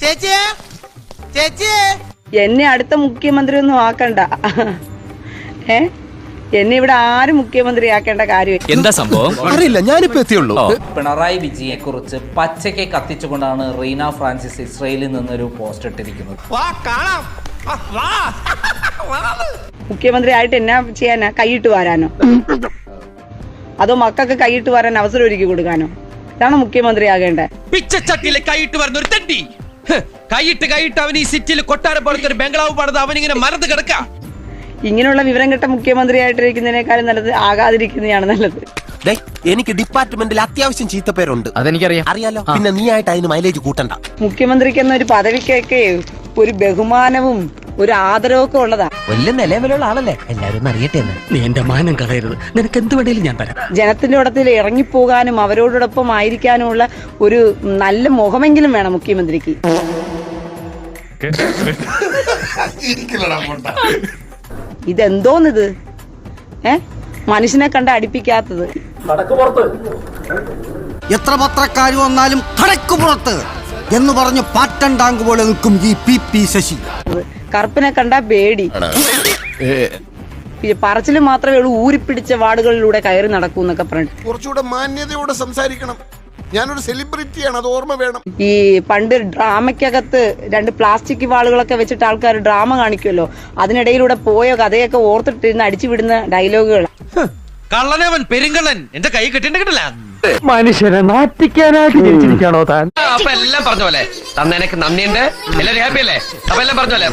ചേച്ചിയെ ചേച്ചിയെ എന്നെ അടുത്ത മുഖ്യമന്ത്രി ഒന്നും ആക്കണ്ട. ഏ? എന്നെ ഇവിടെ ആരും മുഖ്യമന്ത്രി ആക്കേണ്ട കാര്യം എന്താ സംഭവം? അറിയില്ല ഞാനിപ്പോ എത്തിയുള്ളൂ. പിണറായി വിജയെ കുറിച്ച് പച്ചയ്ക്ക് കത്തിച്ചുകൊണ്ടാണ് റീന ഫ്രാൻസിസ് ഇസ്രയേലിൽ നിന്നൊരു പോസ്റ്റ് ഇട്ടിരിക്കുന്നത്. വാ കാണാം. ആ, വാ. മുഖ്യമന്ത്രി ആയിട്ട് എന്നാ ചെയ്യാനാ? കൈയിട്ട് വരാനോ? അതോ മക്കൾക്ക് കൈയിട്ട് വരാൻ അവസരം ഒരുക്കി കൊടുക്കാനോ? ഇതാണ് മുഖ്യമന്ത്രി ആകേണ്ടത് പിച്ചച്ചട്ടിയിലെ കൈയിട്ട് വരുന്ന ഒരു തെണ്ടി. കൈയിട്ട് കൈയിട്ട് അവൻ ഈ സിറ്റിയിൽ കൊട്ടാരം പോലത്തെ ഒരു ബംഗ്ലാവ് പണിത് അവനിങ്ങനെ മറന്ന് കിടക്ക. ഇങ്ങനെയുള്ള വിവരം കെട്ട മുഖ്യമന്ത്രി ആയിട്ടിരിക്കുന്നതിനേക്കാളും നല്ലത് ആകാതിരിക്കുന്നതാണ് നല്ലത്. ദേ, എനിക്ക് ഡിപ്പാർട്ട്മെന്റിൽ അത്യാവശ്യം ചീത്തപ്പേരുണ്ട്. അതെനിക്കറിയാം. അറിയാലോ? പിന്നെ നീ ആയിട്ട് അതിന് മൈലേജ് കൂട്ടണ്ട. മുഖ്യമന്ത്രിക്ക് എന്നൊരു പദവിക്കൊക്കെ ഒരു ബഹുമാനവും ഒരു ആദരവൊക്കെ ഉള്ളതാ. വലിയ നിലവിലുള്ള ആളല്ലേ? എല്ലാരും ഒന്ന് അറിയട്ടെ നീ എന്റെ മാനം കളയരുത്. നിനക്ക് എന്ത് വേണേലും ഞാൻ തരാം. ജനത്തിന്റെ ഇടത്തിൽ ഇറങ്ങിപ്പോകാനും അവരോടൊപ്പം ആയിരിക്കാനുമുള്ള ഒരു നല്ല മുഖമെങ്കിലും വേണം മുഖ്യമന്ത്രിക്ക്. ഇതെന്തോന്നിത്? ഏ? മനുഷ്യനെ കണ്ട അടിപ്പിക്കാത്തത്. എത്ര പത്രക്കാർ വന്നാലും കടക്കുപുറത്ത് എന്ന് പറഞ്ഞ് പാറ്റൻ ടാങ്ക് പോലെ നിൽക്കും ഈ പി പി ശശി. കറുപ്പിനെ കണ്ട പേടി. പിന്നെ പറച്ചിൽ മാത്രമേ ഉള്ളൂ ഊരിപ്പിടിച്ച വാർഡുകളിലൂടെ കയറി നടക്കൂ എന്നൊക്കെ പറഞ്ഞിട്ട്. കുറച്ചുകൂടെ മാന്യതയോടെ സംസാരിക്കണം. ഞാനൊരു സെലിബ്രിറ്റിയാണ് അത് ഓർമ്മ വേണം. ഈ പണ്ട് ഡ്രാമയ്ക്കകത്ത് രണ്ട് പ്ലാസ്റ്റിക് വാളുകളൊക്കെ വെച്ചിട്ട് ആൾക്കാർ ഡ്രാമ കാണിക്കുമല്ലോ. അതിനിടയിലൂടെ പോയ കഥയൊക്കെ ഓർത്തിട്ടിരുന്ന് അടിച്ചു വിടുന്ന ഡയലോഗുകൾ കള്ളനവൻ പെരുങ്കള്ളൻ. എന്റെ കൈ കെട്ടിണ്ട് കിട്ടില്ല മനുഷ്യനെ നാട്ടിക്കാനായിട്ട് ജനിച്ചിരിക്കാണോ താൻ? അപ്പൊ എല്ലാം പറഞ്ഞ പോലെ. തന്നെ നന്ദിയുണ്ട്. എല്ലാവരും ഹാപ്പി അല്ലേ? അപ്പൊ എല്ലാം പറഞ്ഞ പോലെ.